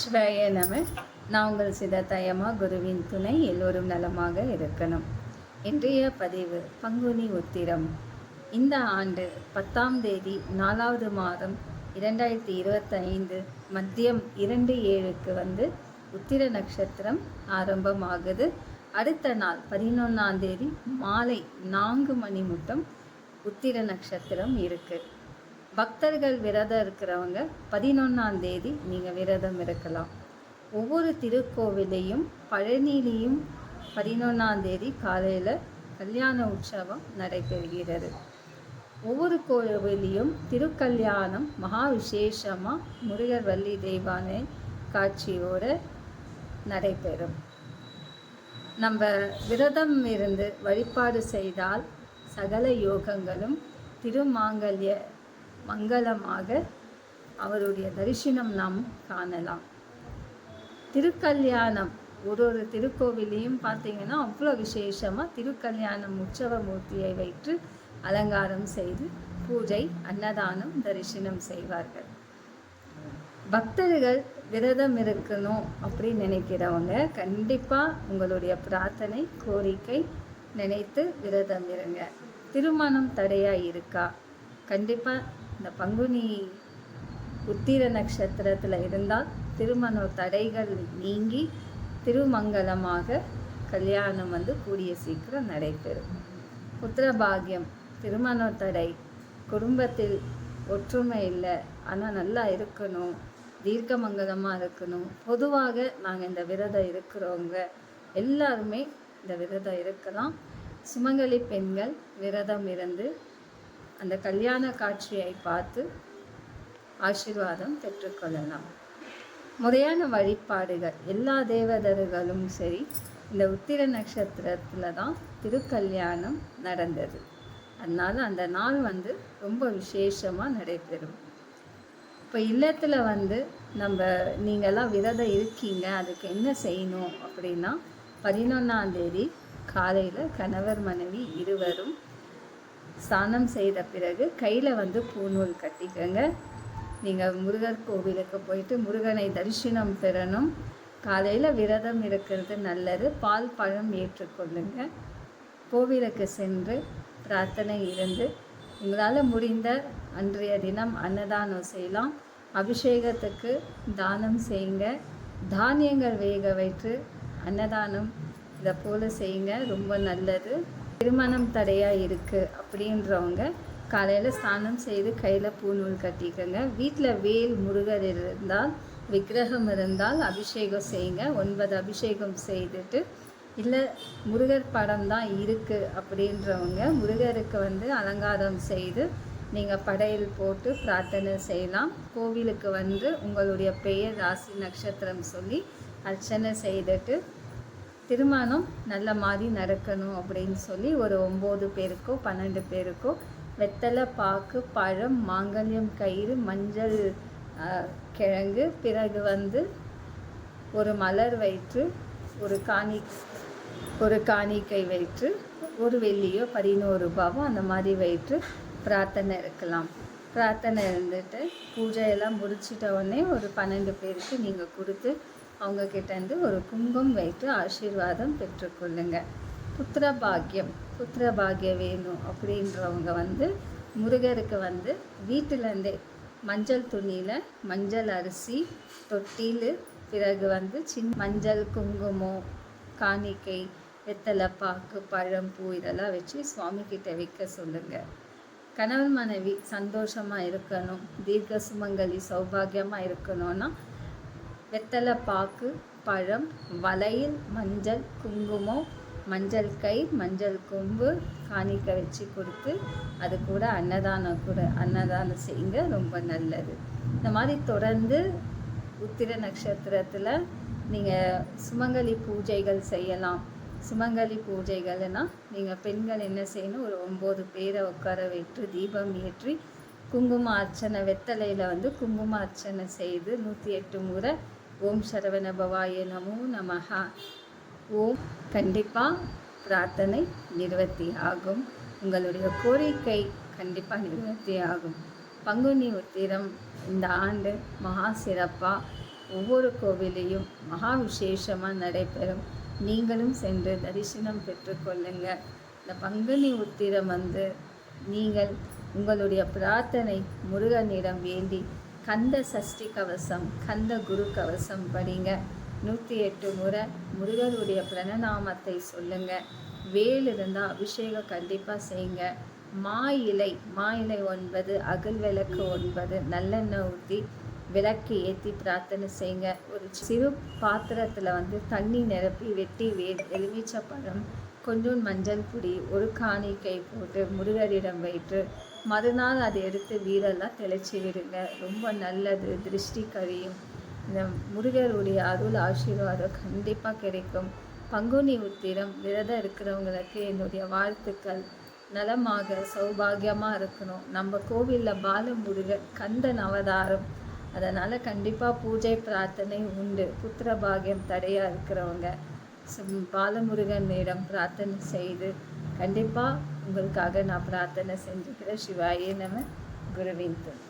ஸ்வய நம நான் உங்கள் சிதத்தயமா குருவின் துணை எல்லோரும் நலமாக இருக்கணும். இன்றைய பதிவு பங்குனி உத்திரம். இந்த ஆண்டு பத்தாம் தேதி நாலாவது மாதம் இரண்டாயிரத்தி இருபத்தைந்து மத்தியம் இரண்டு ஏழுக்கு வந்து உத்திர நட்சத்திரம் ஆரம்பமாகுது. அடுத்த நாள் பதினொன்றாம் தேதி மாலை நான்கு மணி மட்டும் உத்திர நட்சத்திரம் இருக்குது பக்தர்கள் விரதம் இருக்கிறவங்க பதினொன்றாம் தேதி நீங்கள் விரதம் இருக்கலாம். ஒவ்வொரு திருக்கோவிலையும் பழனிலையும் பதினொன்றாம் தேதி காலையில் கல்யாண உற்சவம் நடைபெறுகிறது. ஒவ்வொரு கோவிலையும் திருக்கல்யாணம் மகா விசேஷமாக முருகர் வள்ளி தெய்வானை காட்சியோடு நடைபெறும். நம்ம விரதம் இருந்து வழிபாடு செய்தால் சகல யோகங்களும் திருமாங்கல்ய மங்களமாக அவருடைய தரிசனம் நாம் காணலாம். திருக்கல்யாணம் ஒரு ஒரு திருக்கோவிலையும் பார்த்தீங்கன்னா அவ்வளோ விசேஷமாக திருக்கல்யாணம் உற்சவ மூர்த்தியை வைத்து அலங்காரம் செய்து பூஜை அன்னதானம் தரிசனம் செய்வார்கள். பக்தர்கள் விரதம் இருக்கணும் அப்படின்னு நினைக்கிறவங்க கண்டிப்பாக உங்களுடைய பிரார்த்தனை கோரிக்கை நினைத்து விரதம் இருங்க. திருமணம் தடையாக இருக்கா? கண்டிப்பாக இந்த பங்குனி உத்திர நட்சத்திரத்தில் இருந்தால் திருமண தடைகள் நீங்கி திருமங்கலமாக கல்யாணம் வந்து கூடிய சீக்கிரம் நடைபெறும். புத்திரபாகியம் திருமண தடை குடும்பத்தில் ஒற்றுமை இல்லை ஆனால் நல்லா இருக்கணும் தீர்க்கமங்கலமாக இருக்கணும். பொதுவாக நாங்கள் இந்த விரதம் இருக்கிறவங்க எல்லாருமே இந்த விரதம் இருக்கலாம். சுமங்கலி பெண்கள் விரதம் இருந்து அந்த கல்யாண காட்சியை பார்த்து ஆசீர்வாதம் பெற்றுக்கொள்ளலாம். முறையான வழிபாடுகள் எல்லா தேவதர்களும் சரி இந்த உத்திர நட்சத்திரத்தில் தான் திருக்கல்யாணம் நடந்தது. அதனால் அந்த நாள் வந்து ரொம்ப விசேஷமாக நடைபெறும். இப்போ இல்லத்தில் வந்து நம்ம நீங்கள்லாம் விரதம் இருக்கீங்க அதுக்கு என்ன செய்யணும் அப்படின்னா பதினொன்றாந்தேதி காலையில் கணவர் மனைவி இருவரும் ஸ்நானம் செய்த பிறகு கையில் வந்து பூநூல் கட்டிக்கங்க. நீங்கள் முருகர் கோவிலுக்கு போயிட்டு முருகனை தரிசனம் பெறணும். காலையில் விரதம் இருக்கிறது நல்லது. பால் பழம் ஏற்றுக்கொள்ளுங்க. கோவிலுக்கு சென்று பிரார்த்தனை இருந்து உங்களால் முடிந்த அன்றைய தினம் அன்னதானம் செய்யலாம். அபிஷேகத்துக்கு தானம் செய்யுங்க. தானியங்கள் வேக வைத்து அன்னதானம் இதை போல் செய்யுங்க. ரொம்ப நல்லது. திருமணம் தடையாக இருக்குது அப்படின்றவங்க காலையில் ஸ்நானம் செய்து கையில் பூநூல் கட்டிக்கோங்க. வீட்டில் வேல் முருகர் இருந்தால் விக்கிரகம் இருந்தால் அபிஷேகம் செய்யுங்க. ஒன்பது அபிஷேகம் செய்துட்டு இல்லை முருகர் படம் தான் இருக்குது அப்படின்றவங்க முருகருக்கு வந்து அலங்காரம் செய்து நீங்கள் படையல் போட்டு பிரார்த்தனை செய்யலாம். கோவிலுக்கு வந்து உங்களுடைய பெயர் ராசி நட்சத்திரம் சொல்லி அர்ச்சனை செய்துட்டு திருமணம் நல்ல மாதிரி நடக்கணும் அப்படின்னு சொல்லி ஒரு ஒம்பது பேருக்கோ பன்னெண்டு பேருக்கோ வெத்தலை பாக்கு பழம் மாங்கல்யம் கயிறு மஞ்சள் கிழங்கு பிறகு வந்து ஒரு மலர் வயிற்று ஒரு காணி ஒரு காணிக்கை வைத்து ஒரு வெள்ளியோ பதினோரு ரூபாவோ அந்த மாதிரி வயிற்று பிரார்த்தனை இருக்கலாம். பிரார்த்தனை இருந்துட்டு பூஜையெல்லாம் முடிச்சிட்ட உடனே ஒரு பன்னெண்டு பேருக்கு நீங்கள் கொடுத்து அவங்கக்கிட்டேருந்து ஒரு குங்குமம் வைத்து ஆசீர்வாதம் பெற்றுக்கொள்ளுங்க. புத்திர பாக்கியம் புத்திர பாக்கியம் வேணும் அப்படின்றவங்க வந்து முருகருக்கு வந்து வீட்டிலேருந்தே மஞ்சள் துணியில் மஞ்சள் அரிசி தொட்டில் பிறகு வந்து சின் மஞ்சள் குங்குமம் காணிக்கை வெத்தலை பாக்கு பழம் பூ இதெல்லாம் வச்சு சுவாமி கிட்ட வைக்க சொல்லுங்கள் கணவன் மனைவி சந்தோஷமாக இருக்கணும் தீர்க்க சுமங்கலி சௌபாகியமாக இருக்கணும்னா வெத்தலை பாக்கு பழம் வளையல் மஞ்சள் குங்குமம் மஞ்சள் கை மஞ்சள் கொம்பு காணிக்க வச்சு கொடுத்து அது கூட அன்னதானம் கூட அன்னதானம் செய்யுங்க ரொம்ப நல்லது. இந்த மாதிரி தொடர்ந்து உத்திர நட்சத்திரத்தில் நீங்கள் சுமங்கலி பூஜைகள் செய்யலாம். சுமங்கலி பூஜைகள்னால் நீங்கள் பெண்கள் என்ன செய்யணும் ஒரு ஒம்பது பேரை உட்கார வைத்து தீபம் ஏற்றி குங்கும அர்ச்சனை வெத்தலையில் வந்து குங்கும அர்ச்சனை செய்து நூற்றி எட்டு முறை ஓம் சரவணபவாய நமோ நமஹா. ஓம் கண்டிப்பாக பிரார்த்தனை நிறுவத்தி ஆகும். உங்களுடைய கோரிக்கை கண்டிப்பாக நிறுவத்தி ஆகும். பங்குனி உத்திரம் இந்த ஆண்டு மகா சிறப்பாக ஒவ்வொரு கோவிலையும் மகா விசேஷமாக நடைபெறும். நீங்களும் சென்று தரிசனம் பெற்றுக்கொள்ளுங்கள் இந்த பங்குனி உத்திரம் வந்து நீங்கள் உங்களுடைய பிரார்த்தனை முருகனிடம் வேண்டி கந்த சஷ்டி கவசம் கந்த குரு கவசம் படிங்க. நூற்றி எட்டு முறை முருகருடைய பிரணநாமத்தை சொல்லுங்க. வேல் இருந்தால் அபிஷேகம் கண்டிப்பாக செய்யுங்க. மா இலை மா இலை ஒன்பது அகல் விளக்கு ஒன்பது நல்லெண்ணெய் ஊற்றி விளக்கு ஏற்றி பிரார்த்தனை செய்யுங்க. ஒரு சிறு பாத்திரத்தில் வந்து தண்ணி நிரப்பி வெட்டி வே எலுமிச்சப்பழம் கொஞ்சம் மஞ்சள் பொடி ஒரு காணிக்கை போட்டு முருகரிடம் வைத்து மறுநாள் அதை எடுத்து வீரெல்லாம் தெளிச்சு விடுங்க. ரொம்ப நல்லது திருஷ்டி கழியும் இந்த முருகருடைய அருள் ஆசீர்வாதம் கண்டிப்பாக கிடைக்கும். பங்குனி உத்திரம் விரதம் இருக்கிறவங்களுக்கு என்னுடைய வாழ்த்துக்கள். நலமாக சௌபாகியமாக இருக்கணும். நம்ம கோவிலில் பாலமுருகர் கந்தன் அவதாரம். அதனால் கண்டிப்பாக பூஜை பிரார்த்தனை உண்டு. புத்திர பாகியம் தடையாக இருக்கிறவங்க. பாலமுருகனிடம் பிரார்த்தனை செய்து கண்டிப்பாக உங்களுக்காக நான் பிரார்த்தனை செஞ்சுக்கிறேன். சிவாயே நம்ம குருவின் துணை.